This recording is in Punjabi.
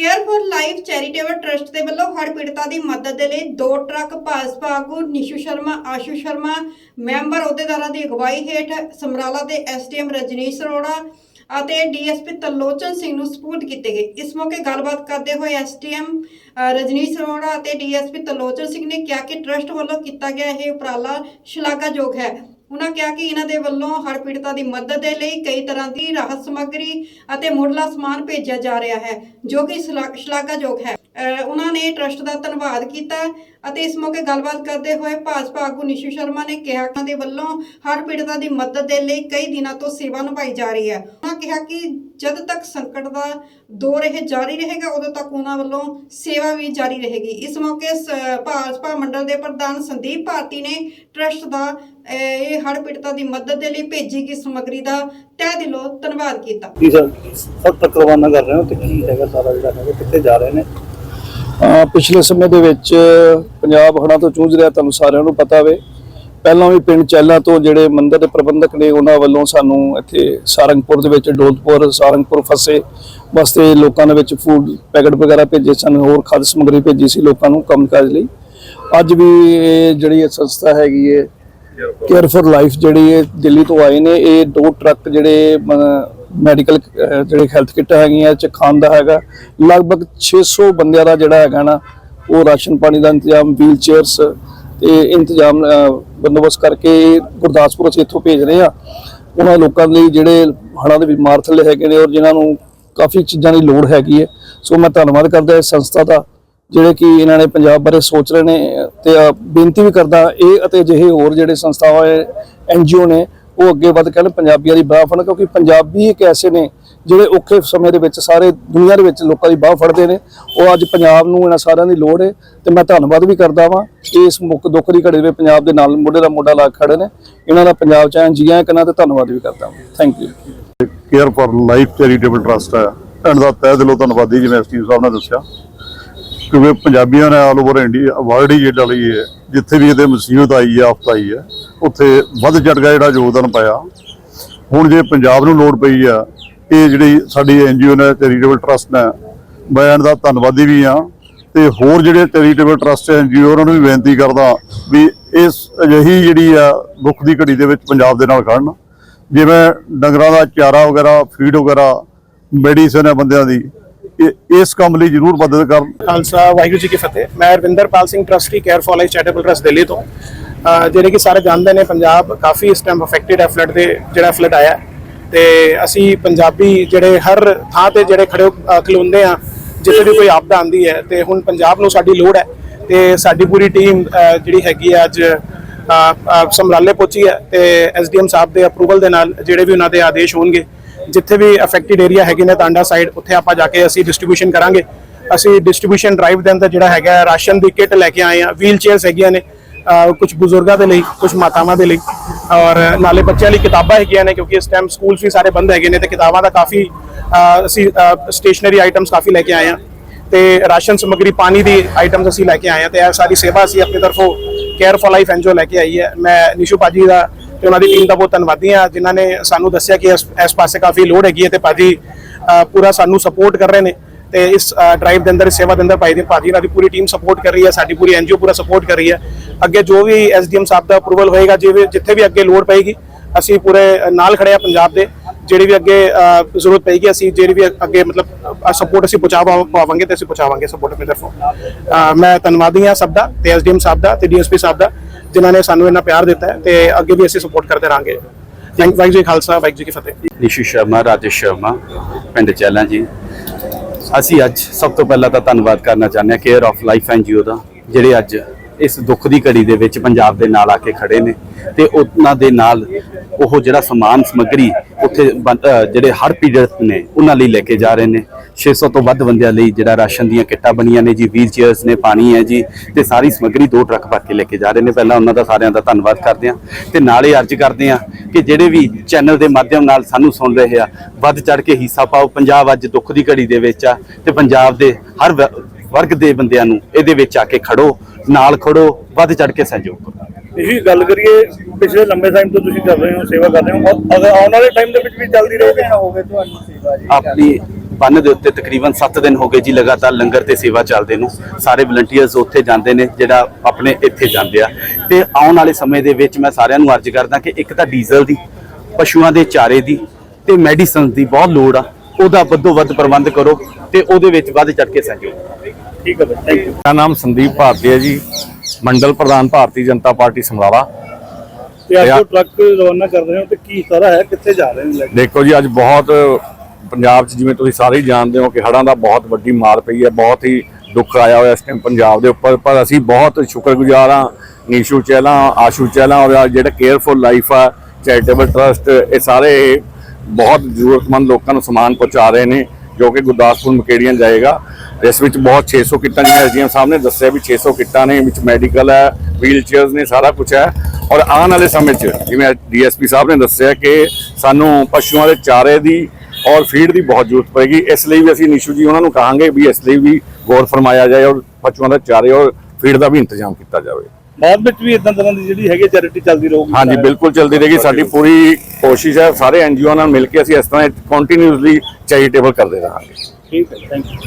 Care for life charitable trust ਦੇ ਵੱਲੋਂ ਹੜ੍ਹ ਪੀੜਤਾਂ ਦੀ ਮਦਦ ਦੇ ਲਈ ਦੋ ਟਰੱਕ ਭਾਜਪਾ ਆਗੂ ਨਿਸ਼ੂ ਸ਼ਰਮਾ, ਆਸ਼ੂ ਸ਼ਰਮਾ, ਮੈਂਬਰ ਅਹੁਦੇਦਾਰਾਂ ਦੀ ਅਗਵਾਈ ਹੇਠ ਸਮਰਾਲਾ ਦੇ ਐਸਡੀਐਮ ਰਜਨੀਸ਼ ਅਰੋੜਾ ਅਤੇ ਡੀਐਸਪੀ ਤਲੋਚਨ ਸਿੰਘ ਨੂੰ ਸਪੁਰਦ ਕੀਤੇ ਗਏ। ਇਸ ਮੌਕੇ ਗੱਲਬਾਤ ਕਰਦੇ ਹੋਏ ਐਸਡੀਐਮ ਰਜਨੀਸ਼ ਅਰੋੜਾ ਅਤੇ ਡੀਐਸਪੀ ਤਲੋਚਨ ਸਿੰਘ ਨੇ ਕਿਹਾ ਕਿ ਟਰਸਟ ਵੱਲੋਂ ਕੀਤਾ ਗਿਆ ਇਹ ਉਪਰਾਲਾ ਸ਼ਲਾਘਾਯੋਗ ਹੈ। ਉਹਨਾਂ ਕਿਹਾ ਕਿ ਇਹਨਾਂ ਦੇ ਵੱਲੋਂ ਹੜ੍ਹ ਪੀੜਤਾਂ ਦੀ ਮਦਦ ਦੇ ਲਈ ਕਈ ਤਰ੍ਹਾਂ ਦੀ ਰਾਹਤ ਸਮੱਗਰੀ ਅਤੇ ਮੁੱਢਲਾ ਸਮਾਨ ਭੇਜਿਆ ਜਾ ਰਿਹਾ ਹੈ, ਜੋ ਕਿ ਸ਼ਲਾਘਾਯੋਗ ਹੈ। ਉਹਨਾਂ ਨੇ ਟਰਸਟ ਦਾ ਧੰਨਵਾਦ ਕੀਤਾ ਅਤੇ ਇਸ ਮੌਕੇ ਗੱਲਬਾਤ ਕਰਦੇ ਹੋਏ ਭਾਜਪਾ ਆਗੂ ਨਿਸ਼ੂ ਸ਼ਰਮਾ ਨੇ ਕਿਹਾ ਕਿ ਦੇ ਵੱਲੋਂ ਹੜ੍ਹ ਪੀੜਤਾਂ ਦੀ ਮਦਦ ਦੇ ਲਈ ਕਈ ਦਿਨਾਂ ਤੋਂ ਸੇਵਾ ਨਿਭਾਈ ਜਾ ਰਹੀ ਹੈ। ਉਹਨਾਂ ਕਿਹਾ ਕਿ ਜਦ ਤੱਕ ਸੰਕਟ ਦਾ ਦੌਰ ਇਹ ਜਾਰੀ ਰਹੇਗਾ, ਉਦੋਂ ਤੱਕ ਉਹਨਾਂ ਵੱਲੋਂ ਸੇਵਾ ਵੀ ਜਾਰੀ ਰਹੇਗੀ। ਇਸ ਮੌਕੇ ਭਾਜਪਾ ਮੰਡਲ ਦੇ ਪ੍ਰਧਾਨ ਸੰਦੀਪ ਭਾਰਤੀ ਨੇ ਟਰਸਟ ਦਾ ਇਹ ਹੜ੍ਹ ਪੀੜਤਾਂ ਦੀ ਮਦਦ ਦੇ ਲਈ ਭੇਜੀ ਗਈ ਸਮੱਗਰੀ ਦਾ ਤਹਿ ਦਿਲੋਂ ਧੰਨਵਾਦ ਕੀਤਾ। ਕੀ ਸਰ ਸਭ ਤੱਕ ਰਵਾਨਾ ਕਰ ਰਹੇ ਹੋ ਤੇ ਕੀ ਹੈਗਾ ਸਾਰਾ ਜਿਹੜਾ ਹੈਗਾ ਕਿੱਥੇ ਜਾ ਰਹੇ ਨੇ? ਪਿਛਲੇ ਸਮੇਂ ਦੇ ਵਿੱਚ ਪੰਜਾਬ ਹੜ੍ਹਾਂ ਤੋਂ ਜੂਝ ਰਿਹਾ ਤੁਹਾਨੂੰ ਸਾਰਿਆਂ ਨੂੰ ਪਤਾ ਵੇ ਪਹਿਲਾਂ ਵੀ ਪਿੰਡ ਚੈਲਾ ਤੋਂ ਜਿਹੜੇ ਮੰਦਿਰ ਦੇ ਪ੍ਰਬੰਧਕ ਨੇ ਉਹਨਾਂ ਵੱਲੋਂ ਸਾਨੂੰ ਇੱਥੇ ਸਾਰੰਗਪੁਰ ਦੇ ਵਿੱਚ ਡੋਲਪੁਰ ਸਾਰੰਗਪੁਰ ਫਸੇ। ਵਾਸਤੇ ਲੋਕਾਂ ਦੇ ਵਿੱਚ ਫੂਡ ਪੈਕਟ ਵਗੈਰਾ ਭੇਜੇ ਸਨ ਹੋਰ ਖਾਦ ਸਮੱਗਰੀ ਭੇਜੀ ਸੀ ਲੋਕਾਂ ਨੂੰ ਕੰਮ ਕਾਜ ਲਈ। ਅੱਜ ਵੀ ਇਹ ਜਿਹੜੀ ਇਹ ਸੰਸਥਾ ਹੈਗੀ ਹੈ ਕੇਅਰ ਫॉर ਲਾਈਫ ਜਿਹੜੀ ਇਹ ਦਿੱਲੀ ਤੋਂ ਆਏ ਨੇ, ਇਹ ਦੋ ਟਰੱਕ ਜਿਹੜੇ ਮੈਡੀਕਲ ਜਿਹੜੇ ਹੈਲਥ ਕਿੱਟ ਹੈਗੀਆਂ, ਇਹ ਚ ਖਾਣ ਦਾ ਹੈਗਾ। ਲਗਭਗ 600 ਬੰਦਿਆਂ ਦਾ ਜਿਹੜਾ ਹੈਗਾ ਨਾ, ਉਹ ਰਾਸ਼ਨ ਪਾਣੀ ਦਾ ਇੰਤਜ਼ਾਮ ਵੀਲ ਚੇਅਰਸ ਤੇ ਇੰਤਜ਼ਾਮ ਬੰਦੋਬਸਤ ਕਰਕੇ ਗੁਰਦਾਸਪੁਰ ਅਸੀਂ ਇੱਥੋਂ ਭੇਜ ਰਹੇ ਆ ਉਹਨਾਂ ਲੋਕਾਂ ਲਈ ਜਿਹੜੇ ਹੜ੍ਹਾਂ ਦੇ ਬਿਮਾਰ ਥੱਲੇ ਹੈਗੇ ਨੇ ਔਰ ਜਿਨ੍ਹਾਂ ਨੂੰ ਕਾਫੀ ਚੀਜ਼ਾਂ ਦੀ ਲੋੜ ਹੈਗੀ ਹੈ। ਸੋ ਮੈਂ ਧੰਨਵਾਦ ਕਰਦਾ ਇਸ ਸੰਸਥਾ ਦਾ। ਜਿਹੜੇ ਕਿ ਇਹਨਾਂ ਨੇ ਪੰਜਾਬ ਬਾਰੇ ਸੋਚ ਰਹੇ ਨੇ ਤੇ ਬੇਨਤੀ ਵੀ ਕਰਦਾ ਇਹ ਅਤੇ ਅਜਿਹੇ ਹੋਰ ਜਿਹੜੇ ਸੰਸਥਾਵਾਂ ਐਨਜੀਓ ਨੇ, ਉਹ ਅੱਗੇ ਵੱਧ ਕਹਿਣ ਪੰਜਾਬੀਆਂ ਦੀ ਬਾਹ ਫੜਨ, ਕਿਉਂਕਿ ਪੰਜਾਬੀ ਇੱਕ ਐਸੇ ਨੇ ਜਿਹੜੇ ਔਖੇ ਸਮੇਂ ਦੇ ਵਿੱਚ ਸਾਰੇ ਦੁਨੀਆ ਦੇ ਵਿੱਚ ਲੋਕਾਂ ਦੀ ਬਾਹ ਫੜਦੇ ਨੇ। ਉਹ ਅੱਜ ਪੰਜਾਬ ਨੂੰ ਇਹਨਾਂ ਸਾਰਿਆਂ ਦੀ ਲੋੜ ਹੈ ਤੇ ਮੈਂ ਧੰਨਵਾਦ ਵੀ ਕਰਦਾ ਵਾਂ। ਇਸ ਮੁੱਖ ਦੁੱਖ ਦੀ ਘੜੀ ਵਿੱਚ ਪੰਜਾਬ ਦੇ ਨਾਲ ਮੋਢੇ ਦਾ ਮੋਢਾ ਲਾ ਖੜੇ ਨੇ। ਇਹਨਾਂ ਦਾ ਪੰਜਾਬ ਚ ਐਂ ਜੀਆਂ ਕਰਨਾ ਤੇ ਧੰਨਵਾਦ ਵੀ ਕਰਦਾ ਵਾਂ। Thank you care for life charitable trust ਹੈ। ਇਹਨਾਂ ਦਾ ਤਹਿ ਦਿਲੋਂ ਧੰਨਵਾਦੀ, ਜਿਵੇਂ ਐਸਟੀਓ ਸਾਹਿਬ ਨੇ ਦੱਸਿਆ। ਕਿਉਂਕਿ ਪੰਜਾਬੀਆਂ ਨੇ ਆਲ ਓਵਰ ਇੰਡੀਆ ਵਰਲਡ ਹੀ ਜਿਹੜਾ ਲਈ ਹੈ। ਜਿੱਥੇ ਵੀ ਇਹਦੇ ਮੁਸੀਬਤ ਆਈ ਹੈ, ਆਫਤ ਆਈ ਹੈ, ਉੱਥੇ ਵੱਧ ਚੜ ਗਿਆ ਜਿਹੜਾ ਯੋਗਦਾਨ ਪਾਇਆ। ਹੁਣ ਜੇ ਪੰਜਾਬ ਨੂੰ ਲੋੜ ਪਈ ਆ ਇਹ ਜਿਹੜੀ ਸਾਡੀ ਐਨਜੀਓ ਨੇ ਚੈਰੀਟੇਬਲ ਟਰਸਟ ਨੇ, ਮੈਂ ਦਾ ਧੰਨਵਾਦੀ ਵੀ ਆ ਤੇ ਹੋਰ ਜਿਹੜੇ ਚੈਰੀਟੇਬਲ ਟਰਸਟ ਐਨਜੀਓ ਉਹਨਾਂ ਨੂੰ ਵੀ ਬੇਨਤੀ ਕਰਦਾ ਵੀ ਇਸ ਅਜਿਹੀ ਜਿਹੜੀ ਆ ਦੁੱਖ ਦੀ ਘੜੀ ਦੇ ਵਿੱਚ ਪੰਜਾਬ ਦੇ ਨਾਲ ਖੜਨ ਜਿਵੇਂ ਡੰਗਰਾਂ ਦਾ ਚਾਰਾ ਵਗੈਰਾ, ਫੀਡ ਵਗੈਰਾ, ਮੈਡੀਸਨ ਹੈ ਬੰਦਿਆਂ ਦੀ ਇਸ ਕੰਮ ਲਈ ਜ਼ਰੂਰ ਮਦਦ ਕਰਨ। ਖਾਲਸਾ, ਵਾਹਿਗੁਰੂ ਜੀ ਕੀ ਫਤਿਹ। ਮੈਂ Ravinderpal Singh trustee care for life charitable trust Delhi ਤੋਂ। ਜਿਹੜੇ ਕਿ ਸਾਰੇ ਜਾਣਦੇ ਨੇ, ਪੰਜਾਬ ਕਾਫੀ ਇਸ ਟਾਈਮ ਅਫੈਕਟਡ ਹੈ ਫਲੱਡ ਦੇ, ਜਿਹੜਾ ਫਲੱਡ ਆਇਆ ਹੈ। ਤੇ ਅਸੀਂ ਪੰਜਾਬੀ ਜਿਹੜੇ ਹਰ ਥਾਂ ਤੇ ਜਿਹੜੇ ਖੜੇ ਹੋ- ਅਹ ਖਲੋਂਦੇ ਆ ਜਿੱਥੇ ਵੀ ਕੋਈ ਆਪਦਾ ਆਂਦੀ ਹੈ, ਤੇ ਹੁਣ ਪੰਜਾਬ ਨੂੰ ਸਾਡੀ ਲੋੜ ਹੈ। ਤੇ ਸਾਡੀ ਪੂਰੀ ਟੀਮ ਜਿਹੜੀ ਹੈਗੀ ਹੈ ਅੱਜ ਸਮਰਾਲੇ ਪਹੁੰਚੀ ਹੈ। ਤੇ ਐਸਡੀਐਮ ਸਾਹਿਬ ਦੇ ਅਪਰੂਵਲ ਦੇ ਨਾਲ ਜਿਹੜੇ ਵੀ ਉਹਨਾਂ ਦੇ ਆਦੇਸ਼ ਹੋਣਗੇ ਜਿੱਥੇ ਵੀ ਅਫੈਕਟਡ ਏਰੀਆ ਹੈਗੇ ਨੇ ਤਾਂਡਾ ਸਾਈਡ ਉੱਥੇ ਆਪਾਂ ਜਾ ਕੇ ਅਸੀਂ ਡਿਸਟ੍ਰੀਬਿਊਸ਼ਨ ਕਰਾਂਗੇ। ਅਸੀਂ ਡਿਸਟ੍ਰੀਬਿਊਸ਼ਨ ਡਰਾਈਵ ਦੇ ਅੰਦਰ ਜਿਹੜਾ ਹੈਗਾ ਰਾਸ਼ਨ ਦੀ ਕਿੱਟ ਲੈ ਕੇ ਆਏ ਆ ਵੀਲ ਚੇਅਰਸ ਹੈਗੀਆਂ ਨੇ ਕੁਝ ਬਜ਼ੁਰਗਾਂ ਦੇ ਲਈ ਕੁਝ ਮਾਤਾਵਾਂ ਦੇ ਲਈ, ਔਰ ਨਾਲੇ ਬੱਚਿਆਂ ਲਈ ਕਿਤਾਬਾਂ ਹੈਗੀਆਂ ਨੇ, ਕਿਉਂਕਿ ਇਸ ਟਾਈਮ ਸਕੂਲ ਵੀ ਸਾਰੇ ਬੰਦ ਹੈਗੇ ਨੇ, ਤੇ ਕਿਤਾਬਾਂ ਦਾ ਕਾਫੀ ਅਸੀਂ ਸਟੇਸ਼ਨਰੀ ਆਈਟਮਸ ਕਾਫੀ ਲੈ ਕੇ ਆਏ ਆ ਤੇ ਰਾਸ਼ਨ ਸਮੱਗਰੀ, ਪਾਣੀ ਦੀ ਆਈਟਮਸ ਅਸੀਂ ਲੈ ਕੇ ਆਏ ਆ ਤੇ ਇਹ ਸਾਰੀ ਸੇਵਾ ਅਸੀਂ ਆਪਣੀ ਤਰਫੋਂ ਕੇਅਰ ਫॉर ਲਾਈਫ ਐਨਜੀਓ ਲੈ ਕੇ ਆਈ ਹੈ। ਮੈਂ ਨਿਸ਼ੂ ਪਾਜੀ ਦਾ ਤੇ ਉਹਨਾਂ ਦੀ ਟੀਮ ਦਾ ਬਹੁਤ ਧੰਨਵਾਦੀ ਹਾਂ ਜਿਨ੍ਹਾਂ ਨੇ ਸਾਨੂੰ ਦੱਸਿਆ ਕਿ ਇਸ ਇਸ ਪਾਸੇ ਕਾਫੀ ਲੋੜ ਹੈਗੀ ਹੈ ਤੇ ਪਾਜੀ ਅਹ, ਪੂਰਾ ਸਾਨੂੰ ਸਪੋਰਟ ਕਰ ਰਹੇ ਨੇ ਤੇ ਇਸ ਡਰਾਈਵ ਦੇ ਅੰਦਰ ਇਸ ਸੇਵਾ ਦੇ ਅੰਦਰ ਭਾਈ ਦੀ ਭਾਜੀ ਨਾਲ ਦੀ ਪੂਰੀ ਟੀਮ ਸਪੋਰਟ ਕਰ ਰਹੀ ਹੈ ਸਾਡੀ ਪੂਰੀ ਐਨਜੀਓ ਪੂਰਾ ਸਪੋਰਟ ਕਰ ਰਹੀ ਹੈ। ਅੱਗੇ ਜੋ ਵੀ ਐਸਡੀਐਮ ਸਾਹਿਬ ਦਾ ਅਪਰੂਵਲ ਹੋਏਗਾ ਜਿਵੇਂ ਜਿੱਥੇ ਵੀ ਅੱਗੇ ਲੋੜ ਪਏਗੀ ਅਸੀਂ ਪੂਰੇ ਨਾਲ ਖੜੇ ਆ ਪੰਜਾਬ ਦੇ। ਜਿਹੜੀ ਵੀ ਅੱਗੇ ਜ਼ਰੂਰਤ ਪਏਗੀ ਅਸੀਂ ਜਿਹੜੀ ਵੀ ਅੱਗੇ ਮਤਲਬ ਸਪੋਰਟ ਅਸੀਂ ਪਹੁੰਚਾ ਪਾਵਾਂਗੇ ਤੇ ਅਸੀਂ ਪਹੁੰਚਾਵਾਂਗੇ ਸਪੋਰਟ ਮੇਰੇ ਤਰਫੋਂ ਮੈਂ ਧੰਨਵਾਦੀ ਹਾਂ ਸਭ ਦਾ ਤੇ ਐਸਡੀਐਮ ਸਾਹਿਬ ਦਾ ਤੇ ਡੀਐਸਪੀ ਸਾਹਿਬ ਦਾ। ਜਿਨ੍ਹਾਂ ਨੇ ਸਾਨੂੰ ਇੰਨਾ ਪਿਆਰ ਦਿੱਤਾ ਹੈ ਤੇ ਅੱਗੇ ਵੀ ਅਸੀਂ ਸਪੋਰਟ ਕਰਦੇ ਰਹਾਂਗੇ। ਥੈਂਕ ਵਾਹਿਗੁਰੂ ਜੀ ਖਾਲਸਾ, ਵਾਹਿਗੁਰੂ ਜੀ ਕੀ ਫਤਿਹ। ਨਿਸ਼ੂ ਸ਼ਰਮਾ, ਰਾਜੇਸ਼ ਸ਼ਰਮਾ, ਪਿੰਡ ਚੈਲਾ ਜੀ। ਅਸੀਂ ਅੱਜ ਸਭ ਤੋਂ ਪਹਿਲਾਂ ਤਾਂ ਧੰਨਵਾਦ ਕਰਨਾ ਚਾਹੁੰਦੇ ਹਾਂ ਕੇਅਰ ਆਫ ਲਾਈਫ ਐਨਜੀਓ ਦਾ, ਜਿਹੜੇ ਅੱਜ ਇਸ ਦੁੱਖ ਦੀ ਘੜੀ ਦੇ ਵਿੱਚ ਪੰਜਾਬ ਦੇ ਨਾਲ ਆ ਕੇ ਖੜੇ ਨੇ ਤੇ ਉਹਨਾਂ ਦੇ ਨਾਲ ਉਹ ਜਿਹੜਾ ਸਮਾਨ ਸਮੱਗਰੀ ਉੱਥੇ ਬਣ- ਜਿਹੜੇ ਹਰ ਪੀੜਤ ਨੇ, ਉਹਨਾਂ ਲਈ ਲੈ ਕੇ ਜਾ ਰਹੇ ਨੇ। 600 ਤੋਂ ਵੱਧ ਬੰਦਿਆਂ ਲਈ ਜਿਹੜਾ ਰਾਸ਼ਨ ਦੀਆਂ ਕਿੱਟਾਂ ਬਣੀਆਂ ਨੇ ਜੀ, ਵੀਲ ਚੇਅਰਸ ਨੇ, ਪਾਣੀ ਹੈ ਜੀ, ਤੇ ਸਾਰੀ ਸਮੱਗਰੀ ਦੋ ਟਰੱਕ ਭਰ ਕੇ ਲੈ ਕੇ ਜਾ ਰਹੇ ਨੇ। ਪਹਿਲਾਂ ਉਹਨਾਂ ਦਾ ਸਾਰਿਆਂ ਦਾ ਧੰਨਵਾਦ ਕਰਦੇ ਹਾਂ ਤੇ ਨਾਲੇ ਅਰਜ਼ ਕਰਦੇ ਹਾਂ ਕਿ ਜਿਹੜੇ ਵੀ ਚੈਨਲ ਦੇ ਮਾਧਿਅਮ ਨਾਲ ਸਾਨੂੰ ਸੁਣ ਰਹੇ ਆ, ਵੱਧ ਚੜ ਕੇ ਹਿੱਸਾ ਪਾਓ। ਪੰਜਾਬ ਅੱਜ ਦੁੱਖ ਦੀ ਘੜੀ ਦੇ ਵਿੱਚ ਆ ਤੇ ਪੰਜਾਬ ਦੇ ਹਰ ਵ- ਵਰਗ ਦੇ ਬੰਦਿਆਂ ਨੂੰ ਇਹਦੇ ਵਿੱਚ ਆ ਕੇ ਖੜੋ ਨਾਲ ਖੜੋ ਵੱਧ ਚੜ ਕੇ ਸਹਿਯੋਗ ਕਰੋ। ਇਹੀ ਗੱਲ ਕਰੀਏ ਪਿਛਲੇ ਲੰਬੇ ਟਾਈਮ ਤੋਂ ਤੁਸੀਂ ਕਰ ਰਹੇ ਹੋ ਸੇਵਾ ਕਰ ਰਹੇ ਹੋ। ਅਗਰ ਆਉਣ ਵਾਲੇ ਟਾਈਮ ਦੇ ਵਿੱਚ ਵੀ ਚੱਲਦੀ ਰਹੇਗੀ। ਆਪਣੀ ਬੰਨ ਦੇ ਉੱਤੇ ਤਕਰੀਬਨ 7 ਦਿਨ ਹੋ ਗਏ ਜੀ ਲਗਾਤਾਰ ਲੰਗਰ ਤੇ ਸੇਵਾ ਚੱਲਦੇ ਨੂੰ। ਸਾਰੇ ਵਲੰਟੀਅਰਸ ਉੱਥੇ ਜਾਂਦੇ ਨੇ ਜਿਹੜਾ ਆਪਣੇ ਇੱਥੇ ਜਾਂਦੇ ਆ। ਤੇ ਆਉਣ ਵਾਲੇ ਸਮੇਂ ਦੇ ਵਿੱਚ ਮੈਂ ਸਾਰਿਆਂ ਨੂੰ ਅਰਜ਼ ਕਰਦਾ ਕਿ ਇੱਕ ਤਾਂ ਡੀਜ਼ਲ ਦੀ ਪਸ਼ੂਆਂ ਦੇ ਚਾਰੇ ਦੀ ਤੇ ਮੈਡੀਸਨ ਦੀ ਬਹੁਤ ਲੋੜ ਆ। ਉਹਦਾ ਵੱਧੋ ਵੱਧ ਪ੍ਰਬੰਧ ਕਰੋ ਤੇ ਉਹਦੇ ਵਿੱਚ ਵੱਧ ਚੜ ਕੇ ਸਹਿਯੋਗ ਠੀਕ ਹੈ ਬਈ ਥੈਂਕ ਯੂ ਮੇਰਾ ਨਾਮ ਸੰਦੀਪ ਭਾਰਤੀ ਹੈ ਜੀ ਮੰਡਲ ਪ੍ਰਧਾਨ ਭਾਰਤੀ ਜਨਤਾ ਪਾਰਟੀ ਸਮਰਾਲਾ। ਤੇ ਅੱਜ ਜੋ ਟਰੱਕ ਰਵਾਨਾ ਕਰ ਰਹੇ ਹੋ ਤੇ ਕੀ ਸਾਰਾ ਹੈ ਕਿੱਥੇ ਜਾ ਰਹੇ ਨੇ? ਲੈ ਕੇ ਦੇਖੋ ਜੀ ਅੱਜ ਬਹੁਤ ਪੰਜਾਬ 'ਚ ਜਿਵੇਂ ਤੁਸੀਂ ਸਾਰੇ ਹੀ ਜਾਣਦੇ ਹੋ ਕਿ ਹੜ੍ਹਾਂ ਦਾ ਬਹੁਤ ਵੱਡੀ ਮਾਰ ਪਈ ਹੈ ਬਹੁਤ ਹੀ ਦੁੱਖ ਆਇਆ ਹੋਇਆ ਇਸ ਟਾਈਮ ਪੰਜਾਬ ਦੇ ਉੱਪਰ। ਪਰ ਅਸੀਂ ਬਹੁਤ ਸ਼ੁਕਰਗੁਜ਼ਾਰ ਹਾਂ ਨੀਸ਼ੂ ਚਹਿਲਾ ਆਸ਼ੂ ਚਹਿਲਾ ਔਰ ਜਿਹੜਾ ਕੇਅਰਫੁਲ ਲਾਈਫ ਆ ਚੈਰੀਟੇਬਲ ਟਰਸਟ ਇਹ ਸਾਰੇ ਬਹੁਤ ਜ਼ਰੂਰਤਮੰਦ ਲੋਕਾਂ ਨੂੰ ਸਮਾਨ ਪਹੁੰਚਾ ਰਹੇ ਨੇ, ਜੋ ਕਿ ਗੁਰਦਾਸਪੁਰ ਮਕੇੜੀਆਂ ਜਾਏਗਾ। ਇਸ ਵਿੱਚ ਬਹੁਤ 600 ਕਿੱਟਾਂ ਜਿਵੇਂ ਐਸਡੀਐਮ ਸਾਹਿਬ ਨੇ ਦੱਸਿਆ ਵੀ 600 ਕਿੱਟਾਂ ਨੇ, ਵਿੱਚ ਮੈਡੀਕਲ ਹੈ ਵੀਲ ਚੇਅਰਸ ਨੇ, ਸਾਰਾ ਕੁਝ ਹੈ। ਔਰ ਆਉਣ ਵਾਲੇ ਸਮੇਂ 'ਚ ਜਿਵੇਂ ਡੀਐਸਪੀ ਸਾਹਿਬ ਨੇ ਦੱਸਿਆ ਕਿ ਸਾਨੂੰ ਪਸ਼ੂਆਂ ਦੇ ਚਾਰੇ ਦੀ ਔਰ ਫੀਡ ਦੀ ਬਹੁਤ ਜ਼ਰੂਰਤ ਪਏਗੀ। ਇਸ ਲਈ ਵੀ ਅਸੀਂ ਨਿਸ਼ੂ ਜੀ ਉਹਨਾਂ ਨੂੰ ਕਹਾਂਗੇ ਵੀ ਇਸ ਲਈ ਵੀ ਗੌਰ ਫਰਮਾਇਆ ਜਾਏ ਔਰ ਪਸ਼ੂਆਂ ਦਾ ਚਾਰੇ ਔਰ ਫੀਡ ਦਾ ਵੀ ਇੰਤਜ਼ਾਮ ਕੀਤਾ ਜਾਵੇ। ਬਾਅਦ ਵਿੱਚ ਵੀ ਇਦਾਂ ਤਰ੍ਹਾਂ ਦੀ ਜਿਹੜੀ ਹੈਗੀ ਚੈਰਿਟੀ ਚੱਲਦੀ ਰਹੂਗੀ। ਹਾਂਜੀ ਬਿਲਕੁਲ ਚੱਲਦੀ ਰਹੇਗੀ। ਸਾਡੀ ਪੂਰੀ ਕੋਸ਼ਿਸ਼ ਹੈ ਸਾਰੇ ਐਨਜੀਓ ਨਾਲ ਮਿਲ ਕੇ ਅਸੀਂ ਇਸ ਤਰ੍ਹਾਂ ਕੰਟੀਨਿਊਸਲੀ ਚੈਰੀਟੇਬਲ ਕਰਦੇ ਰਹਾਂਗੇ। ਠੀਕ ਹੈ ਥੈਂਕ ਯੂ